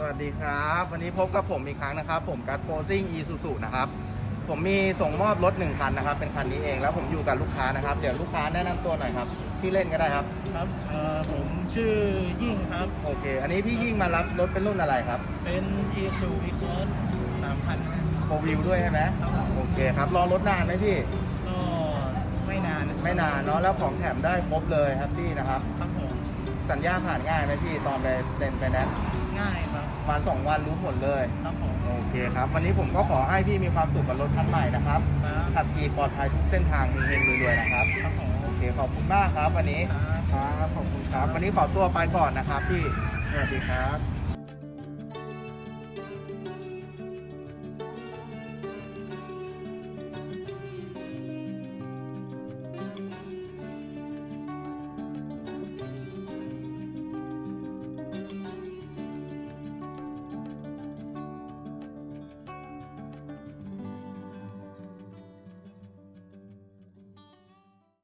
สวัสดีครับ วันนี้พบกับผมอีกครั้งนะครับ ผมกัสโพซิ่งอีซูซูนะครับ ผมมีส่งมอบรถหนึ่งคันนะครับ เป็นคันนี้เองแล้วผมอยู่กับลูกค้านะครับ เดี๋ยวลูกค้าแนะนำตัวหน่อยครับชื่อเล่นก็ได้ครับ ครับเอ่อผมชื่อยิ่งครับ โอเค อันนี้พี่ยิ่งมารับรถเป็นรุ่นอะไรครับเป็น e s u e c o s 3,000โฟวิวด้วยใช่ไหมครับโอเคครับรอรถนานไหมพี่ก็ ไม่นานไม่นานเนาะแล้วของแถมได้ครบเลยครับพี่นะครับ ครับผมสัญญาผ่านง่ายไหมพี่ตอนไปเซ็นไปแนนซ์ง่ายครับประมาณสองวันรู้ผลเลย ครับผมโอเคครับ วันนี้ผมก็ขอให้พี่มีความสุขกับรถคันใหม่นะครับครับขับขี่ปลอดภัยทุกเส้นทางเฮงๆรวยๆนะครับ ครับผมโอเคขอบคุณมากครับ วันนี้ครับครับขอบคุณครับ วันนี้ขอตัวไปก่อนนะครับพี่สวัสดีครับ